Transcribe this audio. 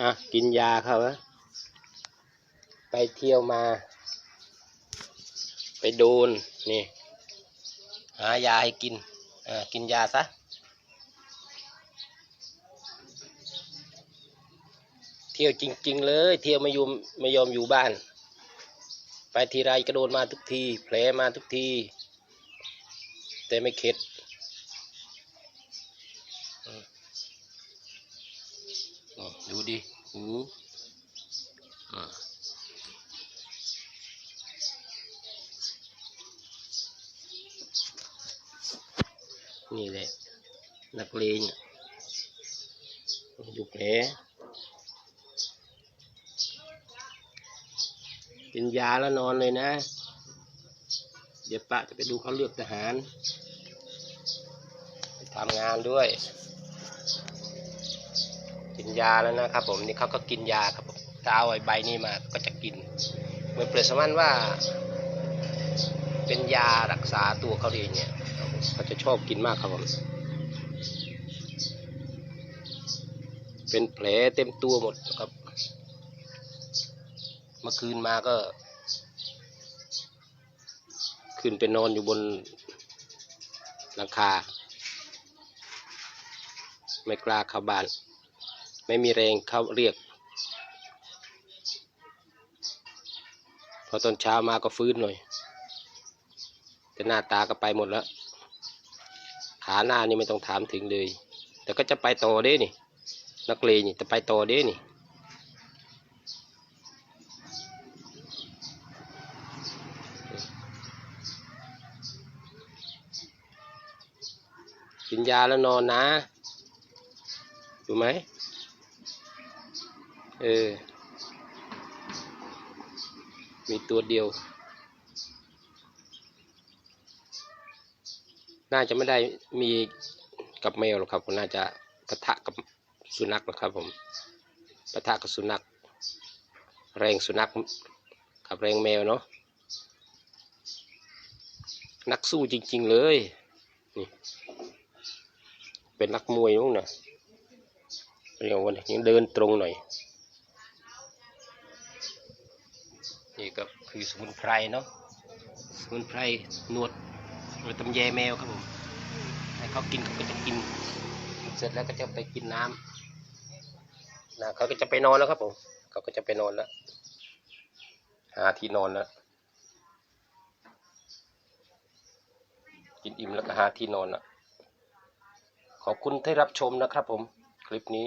อะกินยาเขาะไปเที่ยวมา ไปโดนนี่ หายาให้กินอ่ากินยาซะเที่ยวจริง ๆ เลย เที่ยวไม่ยอมไม่ยอมอยู่บ้าน ไปทีไรกระโดดมาทุกที แผลมาทุกที แต่ไม่เข็ดอืมอืม ดิหูนี่แหละ นักเลงอะดูแผลกินยาแล้วนอนเลยนะ เดี๋ยวปะจะไปดูเขาเลือกทหาร ไปทำงานด้วย นยาแล้วนะครับ ผมนี่เขาก็กินยาครับผมถ้าเอาใบนี้มาก็จะกินเหมือนเปรียบเสมือนว่า เป็นยารักษาตัวเขาเองเนี่ยเขาจะชอบกินมากครับผมเป็นแผลเต็มตัวหมดนะครับ เมื่อคืนมาก็ขึ้นไปนอนอยู่บนหลังคา ไม่กล้าเข้าบ้าน ไม่มีแรงเขาเรียก พอตอนเช้ามาก็ฟื้นหน่อย แต่หน้าตาก็ไปหมดแล้ว ขาหน้านี่ไม่ต้องถามถึงเลย แต่ก็จะไปต่อเด้นี่ นักเลงนี่จะไปต่อเด้นี่กินยาแล้วนอนนะอยู่ไหม เออ มีตัวเดียว น่าจะไม่ได้มีกับแมวหรอกครับผมน่าจะปะทะกับสุนัขนะครับผมปะทะกับสุนัข แรงสุนัขกับแรงแมวเนาะนักสู้จริง ๆ เลยนี่เป็นนักมวยมั้งนะเรียกว่าเนี่ยยังเดินตรงหน่อย นี่ก็คือสมุนไพรเนาะสมุนไพรนวดนวดตำแยแมวครับผมให้เขากินเขาก็จะกิน เสร็จแล้วก็จะไปกินน้ำนะเขาก็จะไปนอนแล้วครับผมเขาก็จะไปนอนแล้ว หาที่นอนแล้วกินอิ่มแล้วก็หาที่นอนแล้วขอบคุณที่รับชมนะครับผม คลิปนี้